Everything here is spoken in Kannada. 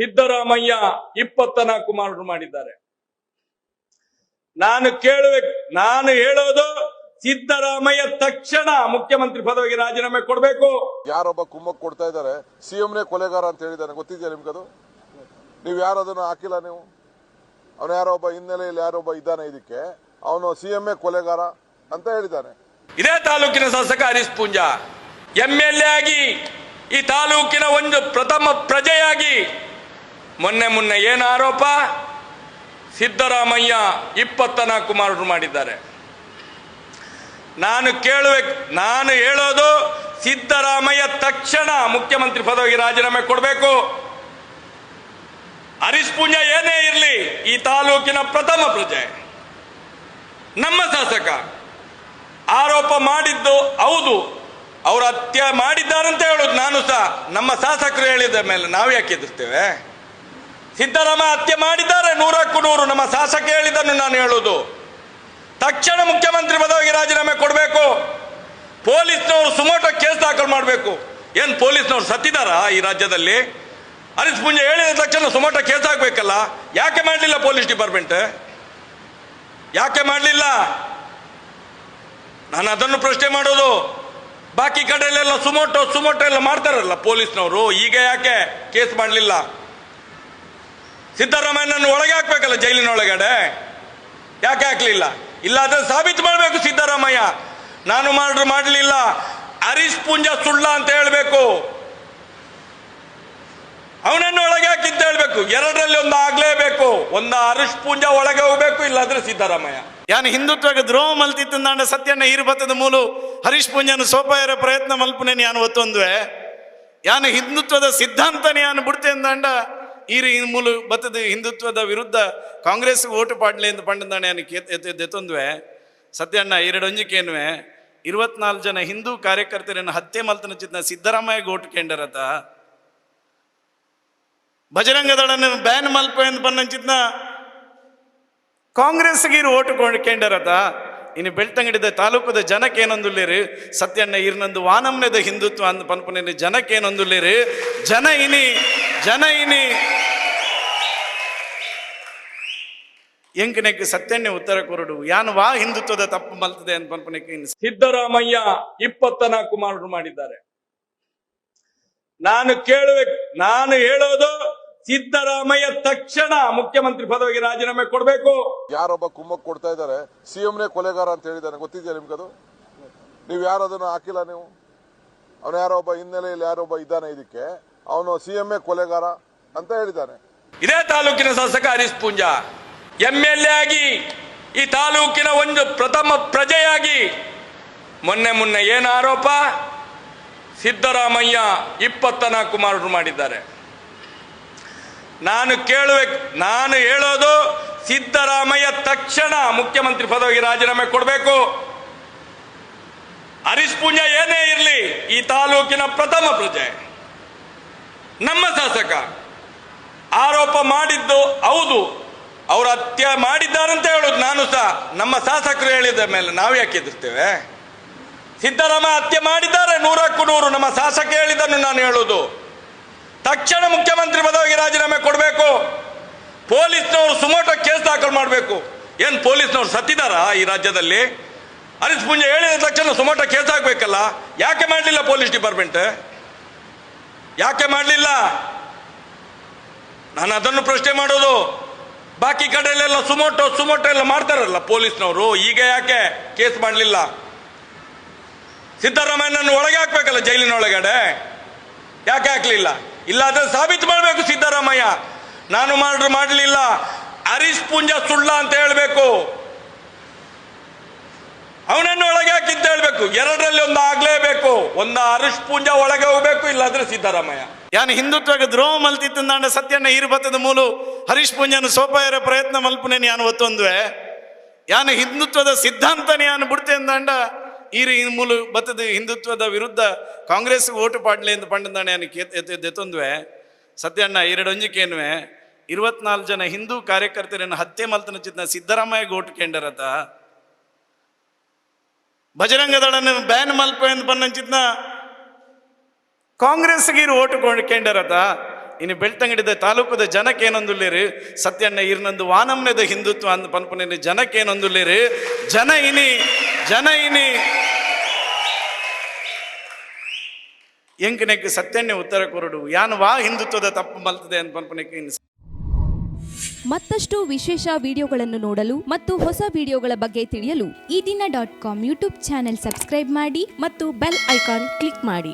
ಸಿದ್ದರಾಮಯ್ಯ ಇಪ್ಪತ್ತ ನಾಲ್ಕು ಮಾರ್ಡರ್ ಮಾಡಿದ್ದಾರೆ. ನಾನು ಕೇಳುವೆ ನಾನು ಹೇಳೋದು ಸಿದ್ದರಾಮಯ್ಯ ತಕ್ಷಣ ಮುಖ್ಯಮಂತ್ರಿ ಪದವಿಗೆ ರಾಜೀನಾಮೆ ಕೊಡಬೇಕು. ಯಾರೊಬ್ಬ ಕುಮ್ಮಕ್ ಕೊಡ್ತಾ ಇದ್ದಾರೆ ಸಿಎಂನೇ ಕೊಲೆಗಾರ ಅಂತ ಹೇಳಿದ್ದಾನೆ ಗೊತ್ತಿದೆಯಾ ನಿಮ್ಗದು ನೀವು ಯಾರು ಅದನ್ನು ಹಾಕಿಲ್ಲ ನೀವು? ಅವನು ಯಾರೋ ಒಬ್ಬ ಹಿನ್ನೆಲೆಯಲ್ಲಿ ಯಾರೊಬ್ಬ ಇದ್ದಾನೆ ಇದಕ್ಕೆ ಅವನು ಸಿಎಂఏ ಕೊಲೆಗಾರ ಅಂತ ಹೇಳಿದ್ದಾನೆ. ಇದೇ ತಾಲೂಕಿನ ಶಾಸಕ Harish Poonja M L A ಆಗಿ ಈ ತಾಲೂಕಿನ ಒಂದು ಪ್ರಥಮ ಪ್ರಜೆಯಾಗಿ ಮೊನ್ನೆ ಮೊನ್ನೆ ಏನು ಆರೋಪ? ಸಿದ್ದರಾಮಯ್ಯ ಇಪ್ಪತ್ತ ನಾಲ್ಕು ಮಾರ್ಡರ್ ಮಾಡಿದ್ದಾರೆ. ನಾನು ಕೇಳುವೆ, ನಾನು ಹೇಳೋದು ಸಿದ್ದರಾಮಯ್ಯ ತಕ್ಷಣ ಮುಖ್ಯಮಂತ್ರಿ ಪದವಿಗೆ ರಾಜೀನಾಮೆ ಕೊಡಬೇಕು. ಹರೀಶ್ ಪೂಂಜಾ ಏನೇ ಇರಲಿ, ಈ ತಾಲೂಕಿನ ಪ್ರಥಮ ಪ್ರಜೆ. ನಮ್ಮ ಶಾಸಕ ಆರೋಪ ಮಾಡಿದ್ದು ಹೌದು, ಅವರು ಹತ್ಯೆ ಮಾಡಿದ್ದಾರಂತ ಹೇಳೋದು ನಾನು ಸಹ. ನಮ್ಮ ಶಾಸಕರು ಹೇಳಿದ ಮೇಲೆ ನಾವು ಯಾಕೆ ಎದುರ್ತೇವೆ ಸಿದ್ದರಾಮಯ್ಯ ಹತ್ಯೆ ಮಾಡಿದ್ದಾರೆ. ನೂರಕ್ಕೂ ನೂರು. ನಮ್ಮ ಶಾಸಕ ಹೇಳಿದ್ದನ್ನು ನಾನು ಹೇಳುವುದು. ತಕ್ಷಣ ಮುಖ್ಯಮಂತ್ರಿ ಪದವಿಗೆ ರಾಜೀನಾಮೆ ಕೊಡಬೇಕು. ಪೊಲೀಸ್ನವರು ಸುಮೋಟ ಕೇಸ್ ದಾಖಲು ಮಾಡಬೇಕು. ಏನು ಪೊಲೀಸ್ನವರು ಸತ್ತಿದಾರಾ ಈ ರಾಜ್ಯದಲ್ಲಿ? ಹರೀಶ್ ಪುಂಜೆ ಹೇಳಿದ ತಕ್ಷಣ ಸುಮೋಟ ಕೇಸ್ ಹಾಕಬೇಕಲ್ಲ. ಯಾಕೆ ಮಾಡಲಿಲ್ಲ ಪೊಲೀಸ್ ಡಿಪಾರ್ಟ್ಮೆಂಟ್? ಯಾಕೆ ಮಾಡಲಿಲ್ಲ? ನಾನು ಅದನ್ನು ಪ್ರಶ್ನೆ ಮಾಡೋದು ಬಾಕಿ ಕಡೆಯಲ್ಲೆಲ್ಲ ಸುಮೋಟೋ ಸುಮೋಟೋ ಎಲ್ಲ ಮಾಡ್ತಾರಲ್ಲ ಪೊಲೀಸ್ನವರು. ಈಗ ಯಾಕೆ ಕೇಸ್ ಮಾಡಲಿಲ್ಲ? ಸಿದ್ದರಾಮಯ್ಯನನ್ನು ಒಳಗೆ ಹಾಕ್ಬೇಕಲ್ಲ ಜೈಲಿನ ಒಳಗಡೆ ಯಾಕೆ ಹಾಕ್ಲಿಲ್ಲ? ಇಲ್ಲ ಅದನ್ನು ಸಾಬೀತು ಮಾಡಬೇಕು ಸಿದ್ದರಾಮಯ್ಯ. ನಾನು ಮಾಡ್ರು ಮಾಡಲಿಲ್ಲ. ಹರೀಶ್ ಪುಂಜ ಸುಳ್ಳ ಅಂತ ಹೇಳಬೇಕು. ಅವನನ್ನು ಒಳಗೆ ಹಾಕಿದ್ದ ಹೇಳ್ಬೇಕು. ಎರಡರಲ್ಲಿ ಒಂದು ಆಗ್ಲೇಬೇಕು. ಒಂದು ಹರೀಶ್ ಪುಂಜ ಒಳಗೆ ಹೋಗ್ಬೇಕು, ಇಲ್ಲಾಂದ್ರೆ ಸಿದ್ದರಾಮಯ್ಯ. ಯಾನ್ ಹಿಂದುತ್ವಕ್ಕೆ ದ್ರೋಹ ಮಲ್ತಿತ್ತಂದಾಂಡ ಸತ್ಯನ ಮೂಲ ಮೂಲು ಹರೀಶ್ ಪುಂಜನ ಸೋಪಾಯರ ಪ್ರಯತ್ನ ಮಲ್ಪನೆ ಯಾನ್ ಒತ್ತೊಂದುವೆ ಯಾನ್ ಹಿಂದುತ್ವದ ಸಿದ್ಧಾಂತನೇ ಯಾನು ಬಿಡ್ತೇನೆ ಈರಿ ಈ ಮೂಲು ಬತ್ತದ ಹಿಂದುತ್ವದ ವಿರುದ್ಧ ಕಾಂಗ್ರೆಸ್ ಓಟು ಪಾಡ್ಲೆ ಎಂದು ಪಂಡದಾಣೆ ಕೆತ್ತೆತ್ತೆತೊಂದು ಸದ್ಯಣ್ಣ ಸತ್ಯಣ್ಣ ಎರಡೊಂಜಿಕೇನುವೆ ಇರುವತ್ನಾಲ್ಕು ಜನ ಹಿಂದೂ ಕಾರ್ಯಕರ್ತರನ್ನು ಹತ್ಯೆ ಮಲ್ತನ ಚಿತ್ನ ಸಿದ್ದರಾಮಯ್ಯ ಓಟು ಕೇಂಡರತ ಬಜರಂಗ ದಳನ ಬ್ಯಾನ್ ಮಲ್ಪ ಎಂದು ಪನ್ನಂಚಿತ್ನ ಕಾಂಗ್ರೆಸ್ಗೆ ಇರು ಓಟು ಕೇಂಡರತ ಇನ್ನು ಬೆಳ್ತಂಗಡಿದ ತಾಲೂಕದ ಜನಕ್ಕೆ ಸತ್ಯಣ್ಣ ಇರ್ನಂದು ವಾನಮ್ಯದ ಹಿಂದುತ್ವ ಅಂದ ಪನ್ಪನ ಜನಕ್ಕೆ ಏನೊಂದುಲ್ಲೇರು ಜನ ಇನಿ ಜನ ಇನಿ ಎಂಕನೆಕ್ಕೆ ಸತ್ಯನ್ನೇ ಉತ್ತರ ಕೊರಡು. ಯಾನು ವಾ ಹಿಂದುತ್ವದ ತಪ್ಪು ಮಲ್ತದೆ ಅಂತ ಪನ್ಪನಕ್ಕೆ ಸಿದ್ದರಾಮಯ್ಯ ಇಪ್ಪತ್ತ ನಾಲ್ಕು ಮಾರ್ಡರ್ ಮಾಡಿದ್ದಾರೆ. ನಾನು ಕೇಳುವೆ ನಾನು ಹೇಳೋದು ಸಿದ್ದರಾಮಯ್ಯ ತಕ್ಷಣ ಮುಖ್ಯಮಂತ್ರಿ ಪದವಿಗೆ ರಾಜೀನಾಮೆ ಕೊಡಬೇಕು. ಯಾರೊಬ್ಬ ಕುಮ್ಮಕ್ ಕೊಡ್ತಾ ಇದ್ದಾರೆ ಸಿಎಂನೇ ಕೊಲೆಗಾರ ಅಂತ ಹೇಳಿದ್ದಾನೆ ಗೊತ್ತಿದೆಯಾ ನಿಮ್ಗದು? ನೀವು ಯಾರು ಅದನ್ನ ಹಾಕಿಲ್ಲ ನೀವು? ಅವನ ಯಾರೊಬ್ಬ ಒಬ್ಬ ಹಿನ್ನೆಲೆಯಲ್ಲಿ ಯಾರೊಬ್ಬ ಇದ್ದಾನೆ ಇದಕ್ಕೆ? ಅವನು ಸಿಎಂ ಕೊಲೆಗಾರ ಅಂತ ಹೇಳಿದ್ದಾನೆ. ಇದೇ ತಾಲೂಕಿನ ಶಾಸಕ Harish Poonja. M L A ಆಗಿ ಈ ತಾಲೂಕಿನ ಒಂದು ಪ್ರಥಮ ಪ್ರಜೆಯಾಗಿ ಮೊನ್ನೆ ಮೊನ್ನೆ ಏನು ಆರೋಪ? ಸಿದ್ದರಾಮಯ್ಯ ಇಪ್ಪತ್ತ ನಾಲ್ಕು ಮಾಡಿದ್ದಾರೆ. ನಾನು ಕೇಳುವೆ ನಾನು ಹೇಳೋದು ಸಿದ್ದರಾಮಯ್ಯ ತಕ್ಷಣ ಮುಖ್ಯಮಂತ್ರಿ ಪದವಿಗೆ ರಾಜೀನಾಮೆ ಕೊಡಬೇಕು. ಹರೀಶ್ ಏನೇ ಇರಲಿ, ಈ ತಾಲೂಕಿನ ಪ್ರಥಮ ಪ್ರಜೆ. ನಮ್ಮ ಶಾಸಕ ಆರೋಪ ಮಾಡಿದ್ದು ಹೌದು ಅವರು ಹತ್ಯೆ ಮಾಡಿದ್ದಾರಂತ ಹೇಳೋದು ನಾನು ಸಹ, ನಮ್ಮ ಶಾಸಕರು ಹೇಳಿದ ಮೇಲೆ ನಾವು ಯಾಕೆ ಎದುರ್ತೇವೆ ಸಿದ್ದರಾಮ ಹತ್ಯೆ ಮಾಡಿದ್ದಾರೆ, ನೂರಕ್ಕೂ ನೂರು, ನಮ್ಮ ಶಾಸಕ ಹೇಳಿದ್ದನ್ನು ನಾನು ಹೇಳೋದು ತಕ್ಷಣ ಮುಖ್ಯಮಂತ್ರಿ ಪದವಿಗೆ ರಾಜೀನಾಮೆ ಕೊಡಬೇಕು. ಪೊಲೀಸ್ನವರು ಸುಮೋಟ ಕೇಸ್ ದಾಖಲು ಮಾಡಬೇಕು. ಏನು ಪೊಲೀಸ್ನವರು ಸತ್ತಿದಾರಾ ಈ ರಾಜ್ಯದಲ್ಲಿ? ಹರೀಶ್ ಪುಂಜೆ ಹೇಳಿದ ತಕ್ಷಣ ಸುಮೋಟ ಕೇಸ್ ಹಾಕ್ಬೇಕಲ್ಲ, ಯಾಕೆ ಮಾಡಲಿಲ್ಲ ಪೊಲೀಸ್ ಡಿಪಾರ್ಟ್ಮೆಂಟ್? ಯಾಕೆ ಮಾಡಲಿಲ್ಲ? ನಾನು ಅದನ್ನು ಪ್ರಶ್ನೆ ಮಾಡೋದು ಬಾಕಿ ಕಡೆಯಲ್ಲೆಲ್ಲ ಸುಮೋಟೋ ಸುಮೋಟೋ ಎಲ್ಲ ಮಾಡ್ತಾರಲ್ಲ ಪೊಲೀಸ್ನವರು. ಈಗ ಯಾಕೆ ಕೇಸ್ ಮಾಡಲಿಲ್ಲ? ಸಿದ್ದರಾಮಯ್ಯನನ್ನು ಒಳಗೆ ಹಾಕ್ಬೇಕಲ್ಲ ಜೈಲಿನ ಒಳಗಡೆ ಯಾಕೆ ಹಾಕ್ಲಿಲ್ಲ? ಇಲ್ಲ ಅದನ್ನು ಸಾಬೀತು ಮಾಡಬೇಕು ಸಿದ್ದರಾಮಯ್ಯ. ನಾನು ಮಾಡ್ರು ಮಾಡಲಿಲ್ಲ. ಹರೀಶ್ ಪುಂಜ ಸುಳ್ಳ ಅಂತ ಹೇಳಬೇಕು. ಅವನನ್ನು ಒಳಗೆ ಹಾಕಿದ್ದ ಹೇಳ್ಬೇಕು. ಎರಡರಲ್ಲಿ ಒಂದು ಆಗ್ಲೇಬೇಕು. ಒಂದು ಹರೀಶ್ ಪುಂಜ ಒಳಗೆ ಹೋಗ್ಬೇಕು, ಇಲ್ಲಾಂದ್ರೆ ಸಿದ್ದರಾಮಯ್ಯ. ಯಾನ್ ಹಿಂದುತ್ವಕ್ಕೆ ದ್ರೋಹ ಮಲ್ತಿತ್ತಂದಾಂಡ ಸತ್ಯಣ್ಣ ಈರ್ಬತ್ತದ ಮೂಲು ಹರೀಶ್ ಪುಂಜನ ಸೋಪಾಯರ ಪ್ರಯತ್ನ ಮಲ್ಪನೆ ಯಾನ್ ಒತ್ತೊಂದ್ವೆ ಯಾನ್ ಹಿಂದುತ್ವದ ಸಿದ್ಧಾಂತನೇ ಯಾನ್ ಬಿಡ್ತೆ ಅಂದಾಂಡ ಈರಿ ಈ ಮೂಲು ಬತ್ತದ ಹಿಂದುತ್ವದ ವಿರುದ್ಧ ಕಾಂಗ್ರೆಸ್ ಓಟು ಪಾಡ್ಲಿ ಅಂತ ಪಂಡದಾಣೆ ಯಾನಕ್ಕೆ ದೆತ್ತೊಂದುವೆ ಸತ್ಯಣ್ಣ ಎರಡೊಂಜಿಕೇನುವೆ ಇರುವತ್ನಾಲ್ಕು ಜನ ಹಿಂದೂ ಕಾರ್ಯಕರ್ತರನ್ನು ಹತ್ಯೆ ಮಲ್ತನ ಚಿತ್ನ ಸಿದ್ದರಾಮಯ್ಯ ಓಟು ಕೇಂಡರತ? ಬಜರಂಗದಳನ್ನು ದಳನ ಬ್ಯಾನ್ ಮಲ್ಪ ಎಂದು ಪನ್ನಂಚಿತ್ನ ಕಾಂಗ್ರೆಸ್ಗೆ ಇರು ಓಟು ಕೊಂಡರತ ಇನ್ನು ಬೆಳ್ತಂಗಡಿದ ತಾಲೂಕದ ಜನಕ್ಕೇನೊಂದುಲ್ಲೇರು ಸತ್ಯಣ್ಣ ಇರ್ನಂದು ವಾನಮ್ಯದ ಹಿಂದುತ್ವ ಅಂದ್ ಜನಕ್ಕೆ ಜನಕ್ಕೇನೊಂದುಲ್ಲೇರು ಜನ ಇನಿ ಜನ ಇನಿ. ಎಂಕನೆಕ್ ಸತ್ಯಣ್ಣ ಉತ್ತರ ಕೊರಡು. ಯಾನ್ ವಾ ಹಿಂದುತ್ವದ ತಪ್ಪು ಮಲ್ತದೆ ಅಂತ ಪನ್ಪುನೆಕ್ ಮತ್ತಷ್ಟು ವಿಶೇಷ ವಿಡಿಯೋಗಳನ್ನು ನೋಡಲು ಮತ್ತು ಹೊಸ ವಿಡಿಯೋಗಳ ಬಗ್ಗೆ ತಿಳಿಯಲು Ee Dina dot com YouTube channel subscribe ಮಾಡಿ ಮತ್ತು ಬೆಲ್ ಐಕಾನ್ ಕ್ಲಿಕ್ ಮಾಡಿ.